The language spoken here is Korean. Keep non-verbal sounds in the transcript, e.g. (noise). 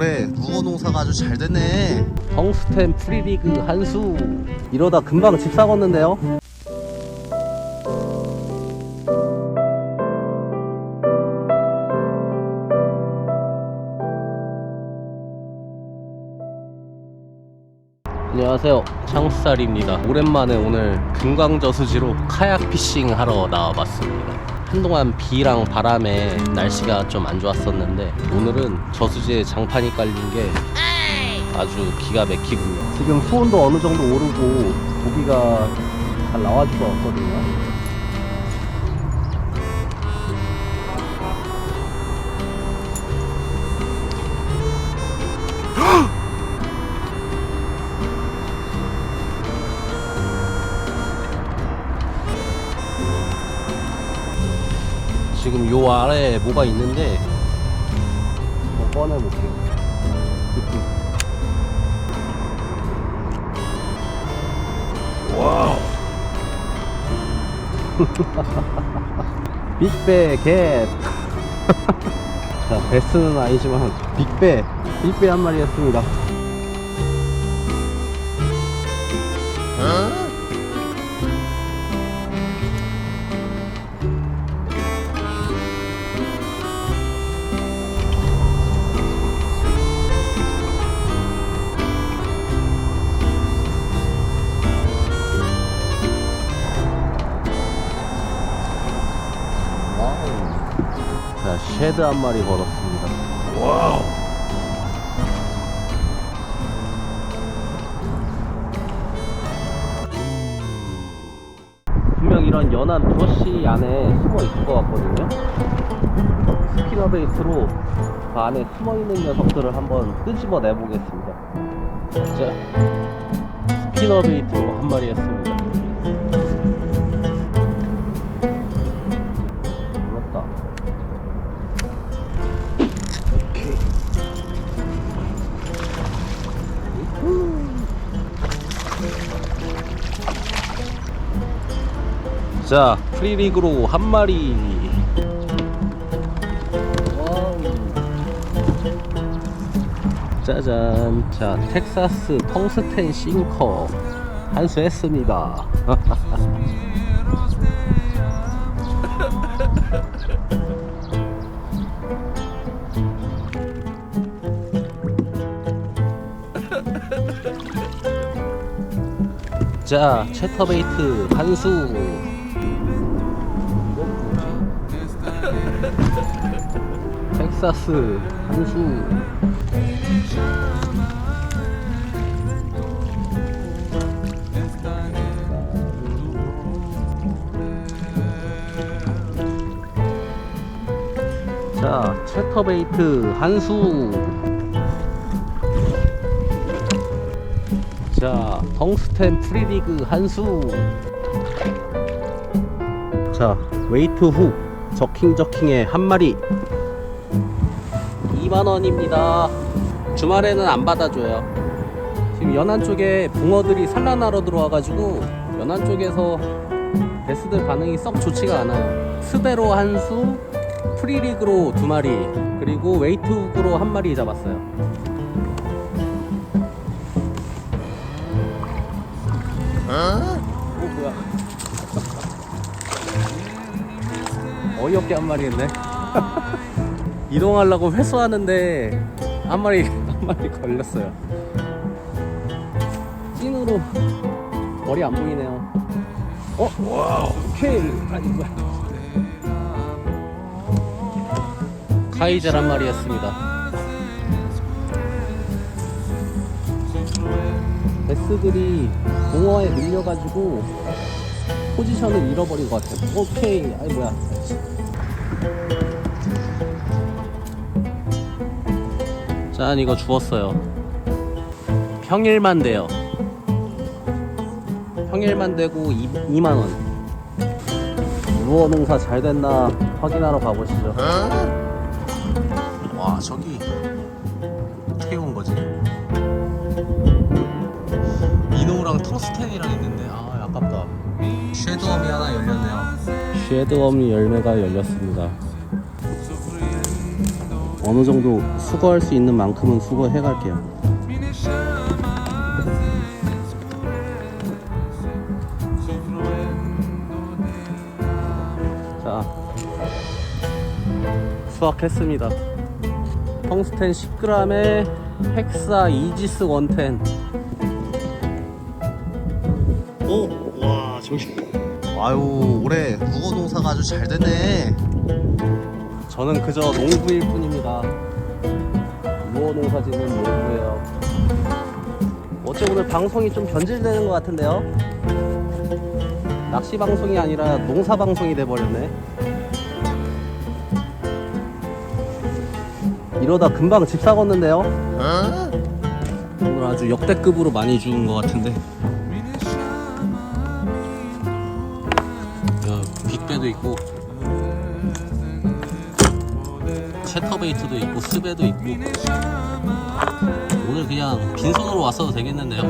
올해 무어 농사가 아주 잘 됐네. 텅스텐 프리리그 한수. 이러다 금방 집 사겠는데요? 안녕하세요 창살입니다 오랜만에 오늘 금강저수지로 카약 피싱 하러 나와봤습니다 한동안 비랑 바람에 날씨가 좀 안 좋았었는데 오늘은 저수지에 장판이 깔린 게 아주 기가 막히군요. 지금 수온도 어느 정도 오르고 고기가 잘 나와주고 왔거든요 지금 요 아래에 뭐가 있는데 한번 꺼내볼게요. 와우. (laughs) 빅배 겟. (laughs) 자, 베스는 아니지만 빅배 빅배 한 마리 했습니다. 와 자, 쉐드 한 마리 걸었습니다. 와우. 분명 이런 연한 브러쉬 안에 숨어 있을 것 같거든요. 스피너 베이스로 그 안에 숨어 있는 녀석들을 한번 끄집어 내보겠습니다. 자, 스피너 베이트로 한 마리 했습니다. 자, 프리리그로 한 마리. 짜잔. 자, 텍사스 텅스텐 싱커 한수했습니다. (laughs) 자, 채터베이트 한수. 텍사스 한수. 자, 채터베이트 한수. 자, 덩스텐 프리리그 한수. 자, 웨이트 훅 저킹 저킹의 한 마리. 2만 원입니다. 주말에는 안 받아줘요. 지금 연안 쪽에 붕어들이 산란하러 들어와가지고 연안 쪽에서 베스들 반응이 썩 좋지가 않아요. 스베로 한 수, 프리리그로 두 마리, 그리고 웨이트 훅으로 한 마리 잡았어요. 오 뭐야? (laughs) 어이없게 한 마리 했네. (laughs) 이동하려고 회수하는데 한 마리 (laughs) 한 마리 걸렸어요. 찐으로 머리 안 보이네요. 어? 와우. 오케이. 카이젤 한 마리였습니다. 베스들이 공허에 밀려가지고 포지션을 잃어버린 것 같아요. 오케이. 아이 뭐야. 짠 이거 주웠어요. 평일만 돼요. 평일만 되고 2, 2만 원. 루어 농사 잘 됐나 확인하러 가보시죠. 와 저기 어떻게 온 거지? 이노우랑 텅스텐이랑 있는데 아 아깝다. 쉐드엄이 하나 열렸네요. 쉐드엄 열매가 열렸습니다. 어느 정도 수거할 수 있는 만큼은 수거해 갈게요. 자, 수확했습니다. 텅스텐 10g에 헥사 이지스 110. 오, 와, 저기. 아유, 올해 무거 농사가 아주 잘 되네. 저는 그저 농부일 뿐입니다. 무어 농사짓는 농부예요. 어째 오늘 방송이 좀 변질되는 것 같은데요? 낚시 방송이 아니라 농사 방송이 돼 버렸네. 이러다 금방 집 사겠는데요? 오늘 아주 역대급으로 많이 죽은 것 같은데. 야, 빅배도 있고, 채터베이트도 있고, 스배도 있고. 오늘 그냥 빈손으로 왔어도 되겠는데요?